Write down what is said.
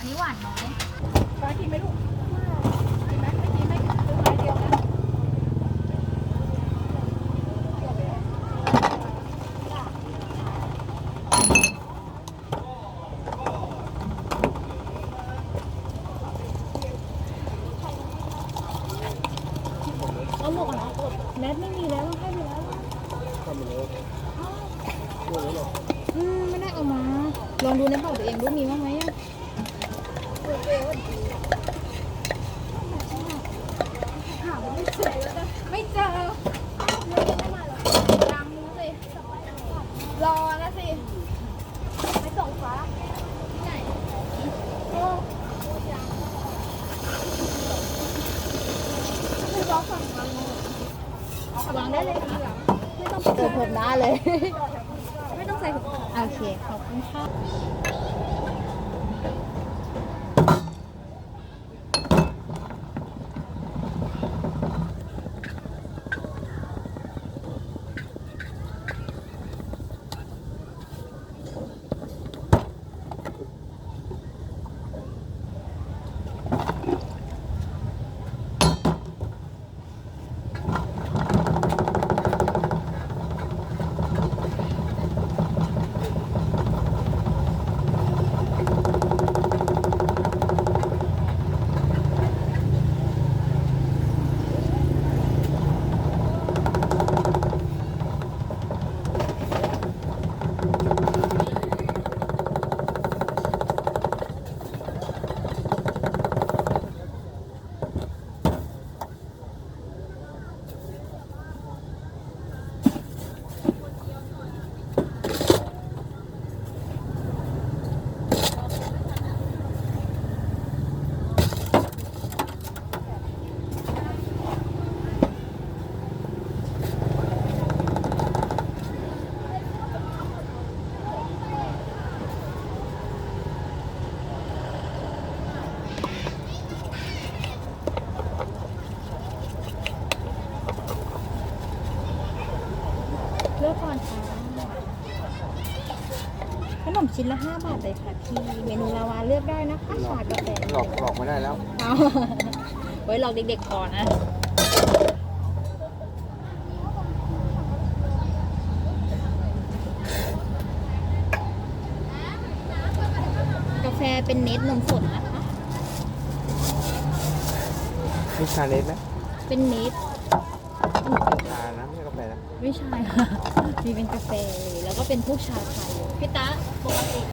อันนี้หวานน้อยฟ้ากินไหมลูกกินไหมไม่กินไม่กินซื้อไม้เดียวนะเอาหมวกกันน็อกแมสไม่มีแล้วให้ไปแล้วอืมไม่ได้เอามา ลองดูในของตัวเองดูมีบ้างไหมอะ ไม่เจอยังสิรอนะสิไม่ส่งฟ้าที่ไหนโอ้ยังไม่รอฝั่งมันวางได้เลยค่ะไม่ต้องเกิดผมได้เลย ไม่ต้องใส่ถุงโอเค ขอบคุณค่ะ เลือกก่อนค่ะขนมชิ้นละ5บาทเลยค่ะพี่เมนูลาวาเลือกได้นะคะชากาแฟหลอกหลอกไม่ได้แล้ว เอาไว้หลอกเด็กๆก่อนนะกาแฟเป็นเนสนมสดนะคะ มีชาเลนไหมเป็นเนสชา นะไม่ใช่กาแฟนะ ไม่ใช่ค่ะ มีเป็นกาแฟเลยแล้วก็เป็นพวกชาไทยพี่ตาปกติ